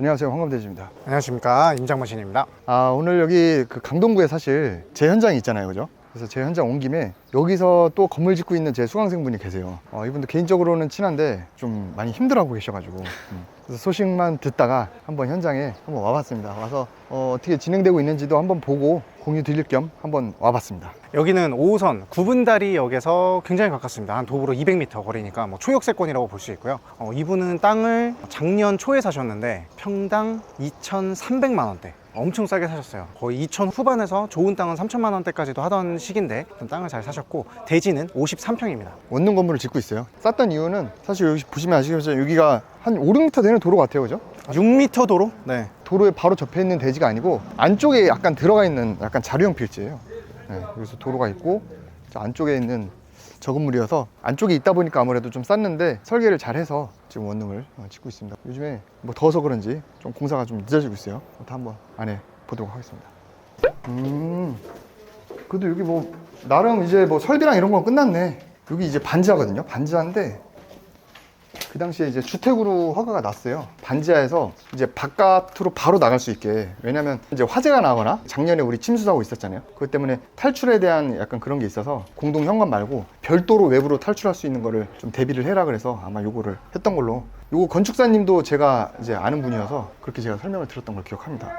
안녕하세요 황금대지입니다 안녕하십니까 임장머신입니다. 아 오늘 여기 그 강동구에 사실 제 현장이 있잖아요 그죠? 그래서 제 현장 온 김에 여기서 또 건물 짓고 있는 제 수강생분이 계세요 어, 이분도 개인적으로는 친한데 좀 많이 힘들어하고 계셔가지고 음. 그래서 소식만 듣다가 한번 현장에 한번 와봤습니다 와서 어, 어떻게 진행되고 있는지도 한번 보고 공유 드릴 겸 한번 와봤습니다 여기는 5호선 구분다리역에서 굉장히 가깝습니다. 한 도보로 200m 거리니까 뭐 초역세권이라고 볼 수 있고요. 어, 이분은 땅을 작년 초에 사셨는데 평당 2,300만 원대. 엄청 싸게 사셨어요. 거의 2천 후반에서 좋은 땅은 3천만 원대까지도 하던 시기인데 땅을 잘 사셨고 대지는 53평입니다. 원룸 건물을 짓고 있어요 쌌던 이유는 사실 여기 보시면 아시겠지만 여기가 한 5, 6m 되는 도로 같아요 그죠? 6m 도로? 네. 도로에 바로 접해 있는 대지가 아니고 안쪽에 약간 들어가 있는 약간 자료형 필지예요. 네, 여기서 도로가 있고 저 안쪽에 있는 저 건물이어서 안쪽에 있다 보니까 아무래도 좀 쌌는데 설계를 잘 해서 지금 원룸을 어, 짓고 있습니다. 요즘에 뭐 더워서 그런지 좀 공사가 좀 늦어지고 있어요. 다 한번 안에 보도록 하겠습니다. 음, 그래도 여기 뭐 나름 이제 뭐 설비랑 이런 건 끝났네. 여기 이제 반지하거든요. 반지하인데 그 당시에 이제 주택으로 허가가 났어요. 반지하에서 이제 바깥으로 바로 나갈 수 있게. 왜냐면 이제 화재가 나거나 작년에 우리 침수사고 있었잖아요. 그것 때문에 탈출에 대한 약간 그런 게 있어서 공동 현관 말고 별도로 외부로 탈출할 수 있는 거를 좀 대비를 해라 그래서 아마 요거를 했던 걸로. 요거 건축사님도 제가 이제 아는 분이어서 그렇게 제가 설명을 들었던 걸 기억합니다.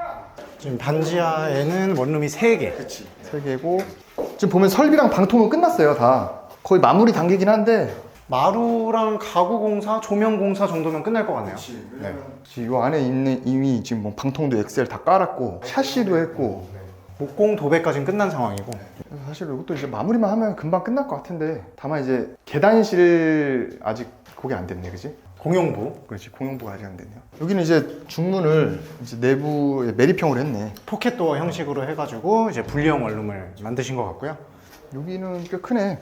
지금 반지하에는 원룸이 3개. 세 개고 지금 보면 설비랑 방통은 끝났어요 다. 거의 마무리 단계긴 한데 마루랑 가구 공사, 조명 공사 정도면 끝날 것 같네요. 네. 지금 요 안에 있는 이미 지금 뭐 방통도 엑셀 다 깔았고 샤시도 했고. 목공 도배까지는 끝난 상황이고. 그래서 사실 이것도 이제 마무리만 하면 금방 끝날 것 같은데 다만 이제 계단실 아직 그게 안 됐네 그지? 공용부. 그렇지 공용부가 아직 안 됐네요. 여기는 이제 중문을 이제 내부에 매립형으로 했네. 포켓도어 형식으로 해가지고 이제 분리형 원룸을 만드신 것 같고요. 여기는 꽤 크네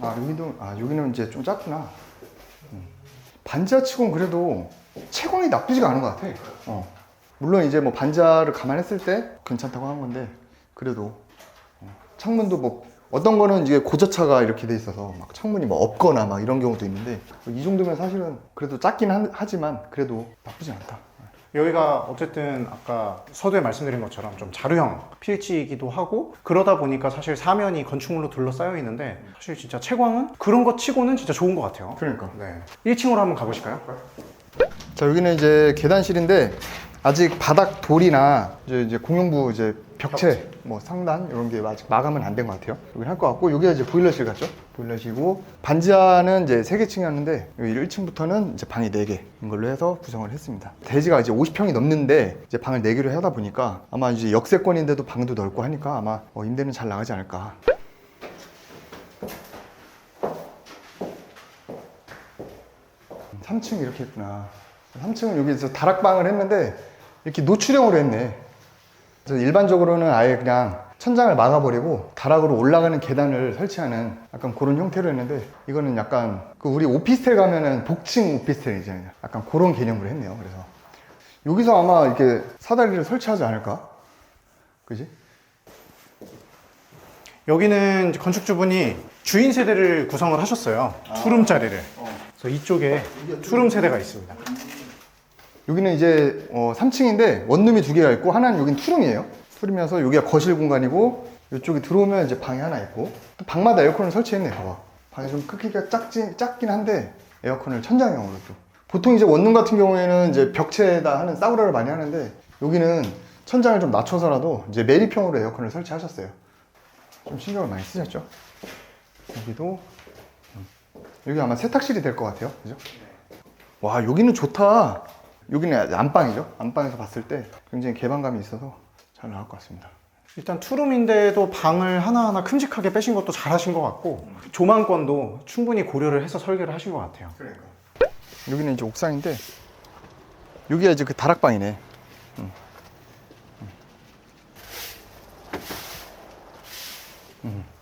아 여기도 아 여기는 이제 좀 작구나 음. 반지하치고는 그래도 채광이 나쁘지가 않은 것 같아 어. 물론 이제 뭐 반지하를 감안했을 때 괜찮다고 한 건데 그래도 어. 창문도 뭐 어떤 거는 이게 고저차가 이렇게 돼 있어서 막 창문이 뭐 없거나 막 이런 경우도 있는데 이 정도면 사실은 그래도 작긴 하- 하지만 그래도 나쁘지 않다 여기가 어쨌든 아까 서두에 말씀드린 것처럼 좀 자루형 필지이기도 하고 그러다 보니까 사실 사면이 건축물로 둘러싸여 있는데 사실 진짜 채광은 그런 것 치고는 진짜 좋은 것 같아요. 그러니까 네. 1층으로 한번 가보실까요? 자 여기는 이제 계단실인데 아직 바닥 돌이나 이제, 이제 공용부 이제 벽체 뭐 상단 이런 게 아직 마감은 안 된 것 같아요. 여기 할 것 같고 여기가 이제 보일러실 같죠? 보일러실이고 반지하는 이제 세 개 층이었는데 여기 1층부터는 이제 방이 4개인 걸로 해서 구성을 했습니다. 대지가 이제 50평이 넘는데 이제 방을 4개로 하다 보니까 아마 이제 역세권인데도 방도 넓고 하니까 아마 어, 임대는 잘 나가지 않을까. 3층 이렇게 했구나. 3층은 여기 서 다락방을 했는데 이렇게 노출형으로 했네. 그래서 일반적으로는 아예 그냥 천장을 막아버리고 다락으로 올라가는 계단을 설치하는 약간 그런 형태로 했는데 이거는 약간 그 우리 오피스텔 가면은 복층 오피스텔이잖아요. 약간 그런 개념으로 했네요. 그래서 여기서 아마 이렇게 사다리를 설치하지 않을까? 그지? 여기는 이제 건축주분이 주인 세대를 구성을 하셨어요. 투룸짜리를. 그래서 이쪽에 투룸 세대가 있습니다. 여기는 이제 어, 3층인데 원룸이 두 개가 있고 하나는 여긴 투룸이에요. 투룸이어서 여기가 거실 공간이고 이쪽에 들어오면 이제 방이 하나 있고 또 방마다 에어컨을 설치했네. 봐봐. 방이 좀 크기가 작지, 작긴 한데 에어컨을 천장형으로 또. 보통 이제 원룸 같은 경우에는 이제 벽체에다 하는 사우라를 많이 하는데 여기는 천장을 좀 낮춰서라도 이제 매립형으로 에어컨을 설치하셨어요. 좀 신경을 많이 쓰셨죠? 여기도 음. 여기 아마 세탁실이 될 것 같아요. 그죠? 와 여기는 좋다. 여기는 안방이죠. 안방에서 봤을 때 굉장히 개방감이 있어서 잘 나올 것 같습니다. 일단 투룸인데도 방을 하나하나 큼직하게 빼신 것도 잘 하신 것 같고 조망권도 충분히 고려를 해서 설계를 하신 것 같아요. 그러니까. 여기는 이제 옥상인데 여기가 이제 그 다락방이네. 음. 음.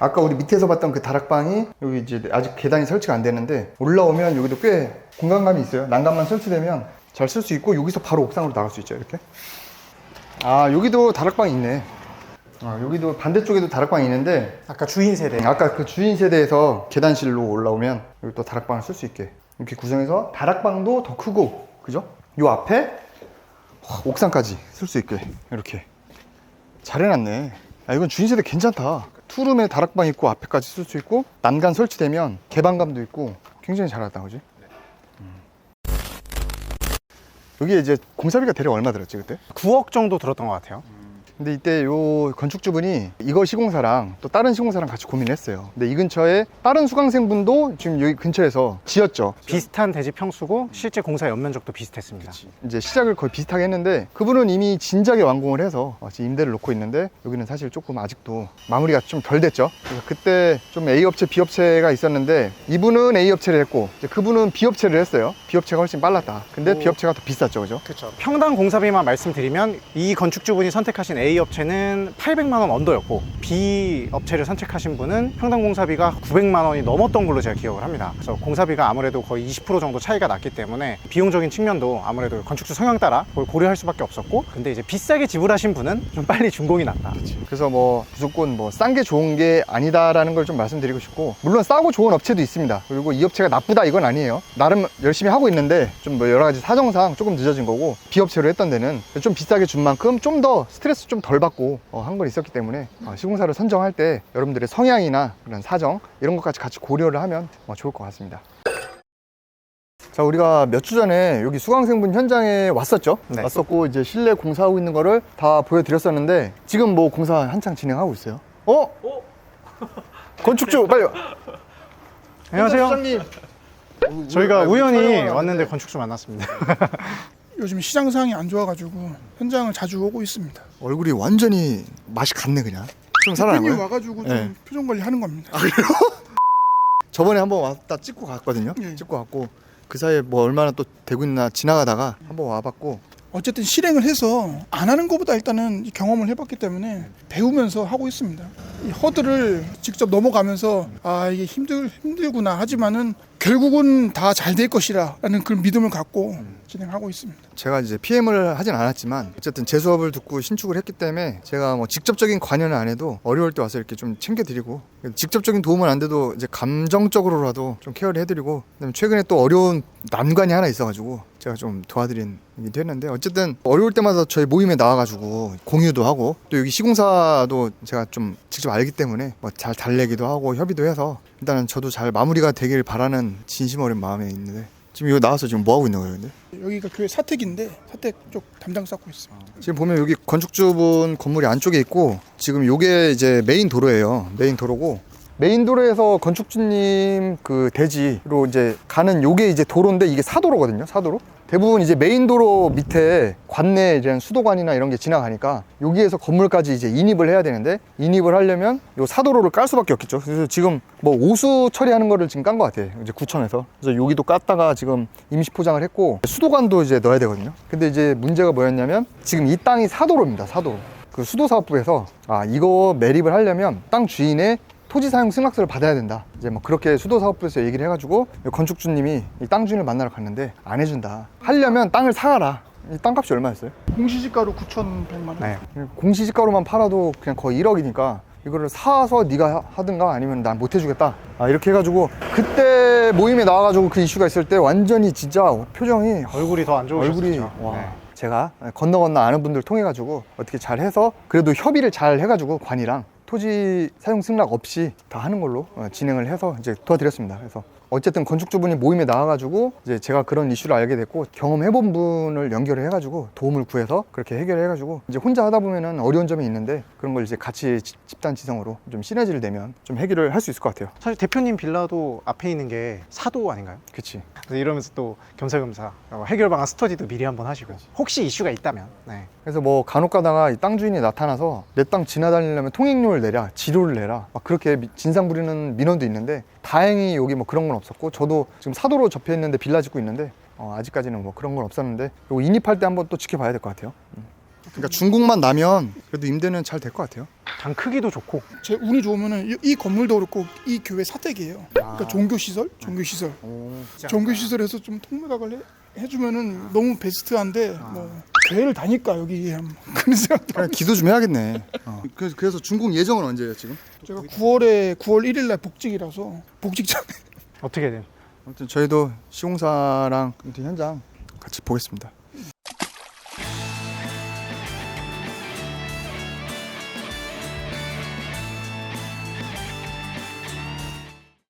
음. 아까 우리 밑에서 봤던 그 다락방이 여기 이제 아직 계단이 설치가 안 되는데 올라오면 여기도 꽤 공간감이 있어요. 난간만 설치되면 잘 쓸 수 있고 여기서 바로 옥상으로 나갈 수 있죠. 이렇게. 아 여기도 다락방이 있네. 아 여기도 반대쪽에도 다락방이 있는데 아까 주인 세대. 아까 그 주인 세대에서 계단실로 올라오면 여기 또 다락방을 쓸 수 있게 이렇게 구성해서 다락방도 더 크고 그죠? 요 앞에 와, 옥상까지 쓸 수 있게 이렇게 잘 해놨네. 아, 이건 주인 세대 괜찮다. 투룸에 다락방 있고 앞에까지 쓸 수 있고 난간 설치되면 개방감도 있고 굉장히 잘했다, 그지? 음. 여기 이제 공사비가 대략 얼마 들었지 그때? 9억 정도 들었던 것 같아요. 근데 이때 요 건축주분이 이거 시공사랑 또 다른 시공사랑 같이 고민했어요. 근데 이 근처에 다른 수강생분도 지금 여기 근처에서 지었죠. 비슷한 대지 평수고 실제 공사 연면적도 비슷했습니다. 이제 시작을 거의 비슷하게 했는데 그분은 이미 진작에 완공을 해서 어, 지금 임대를 놓고 있는데 여기는 사실 조금 아직도 마무리가 좀 덜 됐죠. 그래서 그때 좀 A 업체, B 업체가 있었는데 이분은 A 업체를 했고 이제 그분은 B 업체를 했어요. B 업체가 훨씬 빨랐다. 근데 오. B 업체가 더 비쌌죠, 그죠? 그렇죠. 평당 공사비만 말씀드리면 이 건축주분이 선택하신 A 업체는 800만 원 언더였고 B 업체를 선택하신 분은 평당 공사비가 900만 원이 넘었던 걸로 제가 기억을 합니다. 그래서 공사비가 아무래도 거의 20% 정도 차이가 났기 때문에 비용적인 측면도 아무래도 건축주 성향 따라 그걸 고려할 수밖에 없었고 근데 이제 비싸게 지불하신 분은 좀 빨리 준공이 났다. 그래서 뭐 무조건 뭐 싼 게 좋은 게 아니다라는 걸 좀 말씀드리고 싶고 물론 싸고 좋은 업체도 있습니다. 그리고 이 업체가 나쁘다 이건 아니에요. 나름 열심히 하고 있는데 좀 뭐 여러 가지 사정상 조금 늦어진 거고 비업체로 했던 데는 좀 비싸게 준 만큼 좀 더 스트레스 좀덜 받고 어, 한건 있었기 때문에 어, 시공사를 선정할 때 여러분들의 성향이나 그런 사정 이런 것까지 같이 고려를 하면 어, 좋을 것 같습니다. 자, 우리가 몇 주 전에 여기 수강생분 현장에 왔었죠? 네. 왔었고, 이제 실내 공사하고 있는 거를 다 보여드렸었는데, 지금 뭐 공사 한창 진행하고 있어요. 어? 건축주, 빨리. 와. 안녕하세요. 부장님. 저희가 우연히 촬영을 왔는데 건축주 만났습니다. 요즘 시장 상황이 안 좋아가지고 현장을 자주 오고 있습니다. 얼굴이 완전히 맛이 갔네, 그냥. 좀 대표님 거예요? 와가지고 좀 네. 표정 관리 하는 겁니다. 저번에 한번 왔다 찍고 갔거든요. 네. 찍고 갔고, 그 사이에 뭐 얼마나 또 되고 있나 지나가다가 한번 와봤고, 어쨌든 실행을 해서 안 하는 것보다 일단은 이 경험을 해봤기 때문에 배우면서 하고 있습니다. 이 허들을 직접 넘어가면서 아 이게 힘들 힘들구나 하지만은 결국은 다 잘 될 것이라는 그런 믿음을 갖고 진행하고 있습니다. 제가 이제 PM을 하진 않았지만 어쨌든 제 수업을 듣고 신축을 했기 때문에 제가 뭐 직접적인 관여는 안 해도 어려울 때 와서 이렇게 좀 챙겨드리고 직접적인 도움은 안 돼도 이제 감정적으로라도 좀 케어를 해드리고 그다음에 최근에 또 어려운 난관이 하나 있어가지고 제가 좀 도와드린 일도 했는데 어쨌든 어려울 때마다 저희 모임에 나와가지고 공유도 하고 또 여기 시공사도 제가 좀 직접 알기 때문에 뭐 잘 달래기도 하고 협의도 해서 일단은 저도 잘 마무리가 되길 바라는 진심 어린 마음에 있는데 지금 이거 나와서 지금 뭐 하고 있는 거예요 근데? 여기가 교회 사택인데 사택 쪽 담당 쌓고 있습니다. 지금 보면 여기 건축주분 건물이 안쪽에 있고 지금 요게 이제 메인 도로예요. 메인 도로고 메인 도로에서 건축주님 그 대지로 이제 가는 요게 이제 도로인데 이게 사도로거든요. 사도로. 대부분 이제 메인 도로 밑에 관내 이런 수도관이나 이런 게 지나가니까 여기에서 건물까지 이제 인입을 해야 되는데 인입을 하려면 요 사도로를 깔 수밖에 없겠죠. 그래서 지금 뭐 오수 처리하는 거를 지금 깐것 같아요. 이제 구청에서. 그래서 여기도 깠다가 지금 임시 포장을 했고 수도관도 이제 넣어야 되거든요. 근데 이제 문제가 뭐였냐면 지금 이 땅이 사도로입니다. 사도로. 그 수도사업부에서 아 이거 매립을 하려면 땅 주인의 토지 사용 승낙서를 받아야 된다. 이제 뭐 그렇게 수도사업부에서 얘기를 해가지고 건축주님이 이땅 주인을 만나러 갔는데 안 해준다. 하려면 땅을 사가라. 이 땅값이 얼마였어요? 공시지가로 9,100만 원. 네. 공시지가로만 팔아도 그냥 거의 1억이니까 이거를 사서 네가 하- 하든가 아니면 난 못 해주겠다. 아 이렇게 해가지고 그때 모임에 나와가지고 그 이슈가 있을 때 완전히 진짜 표정이 얼굴이 더 안 좋으셨죠. 얼굴이 와 네. 제가 건너 건너 아는 분들 통해 가지고 어떻게 잘 해서 그래도 협의를 잘 해가지고 관이랑 토지 사용 승낙 없이 다 하는 걸로 어, 진행을 해서 이제 도와드렸습니다. 그래서 어쨌든 건축주분이 모임에 나와가지고 이제 제가 그런 이슈를 알게 됐고 경험해본 분을 연결을 해가지고 도움을 구해서 그렇게 해결을 해가지고 이제 혼자 하다 보면은 어려운 점이 있는데 그런 걸 이제 같이 집- 집단 지성으로 좀 시너지를 내면 좀 해결을 할 수 있을 것 같아요. 사실 대표님 빌라도 앞에 있는 게 사도 아닌가요? 그치. 그래서 이러면서 또 겸사겸사 어, 해결 방안 스터디도 미리 한번 하시고 혹시 이슈가 있다면 네. 그래서 뭐 간혹 가다가 이땅 주인이 나타나서 내 땅 지나다니려면 통행료를 내라, 지료를 내라, 막 그렇게 미- 진상 부리는 민원도 있는데 다행히 여기 뭐 그런 건 없었고 저도 지금 사도로 접해 있는데 빌라 짓고 있는데 어, 아직까지는 뭐 그런 건 없었는데 요거 인입할 때 한번 또 지켜봐야 될 것 같아요. 음. 그러니까 중국만 나면 그래도 임대는 잘 될 것 같아요. 장 크기도 좋고 제 운이 좋으면은 이- 이 건물도 그렇고 이 교회 사택이에요. 그러니까 종교 시설, 종교 시설. 종교 시설에서 좀 통매각을 해, 해주면은 너무 베스트한데 뭐 교회를 다니까 여기 한번 그런 생각도 그냥 기도 좀 해야겠네. 어. 그래서, 그래서 중국 예정은 언제예요 지금? 제가 9월에 9월 1일 날 복직이라서 복직장 어떻게든 아무튼 저희도 시공사랑 아무튼 현장 같이 보겠습니다.